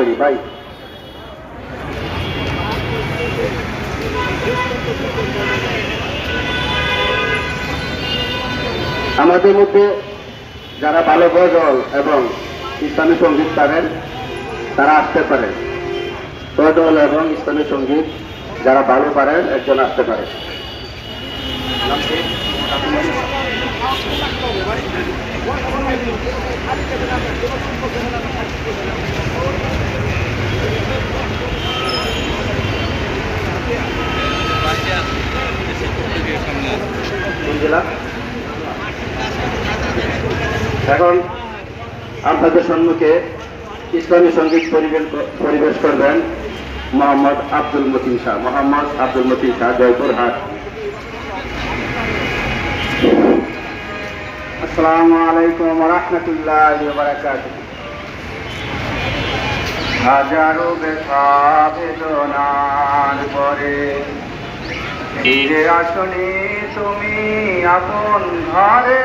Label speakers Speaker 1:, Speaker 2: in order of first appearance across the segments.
Speaker 1: করি ভাই আমাদের মধ্যে যারা ভালো গজল এবং ইসলামী সংগীত পারেন তারা আসতে পারেন গজল এবং ইসলামী সংগীত যারা ভালো পারেন একজন আসতে পারে। এখন আপনাদের সম্মুখে ইসলামী সংগীত পরিবেশ করবেন মোহাম্মদ আব্দুল মতিন শাহ। মোহাম্মদ আব্দুল মতিন শাহ, জয়পুর হাট। আসসালামু আলাইকুম রহমতুল্লাহ বারাকাত হাজারো বেদনার পরে ফিরে আসনি তুমি আপন ঘরে।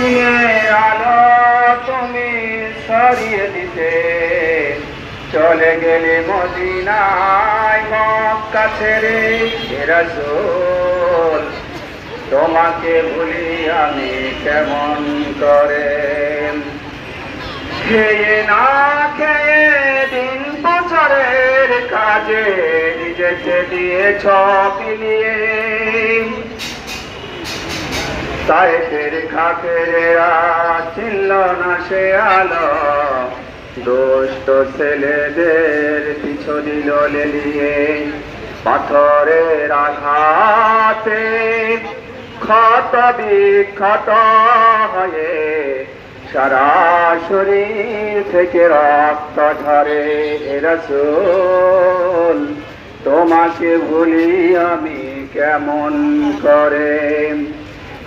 Speaker 1: দিনের আলো তুমি সরিয়ে দিতে। চলে গেলে মদিনায় মক্কা ছেড়ে রাসূল, তোমাকে ভুলি আমি কেমন করে? খেয়ে না খেয়ে দিন বছরের কাজে নিজেকে দিয়ে ছপিলিয়ে তাই ফের খাকেরা চিনল না সে আলো? দুষ্ট ছেলেদের পিছু দিল লেলিয়ে পাথরের আঘাতে ক্ষত বিক্ষত হয়ে সারা শরীর থেকে রক্ত ঝরে রসুল, তোমাকে ভুলি আমি কেমন করে?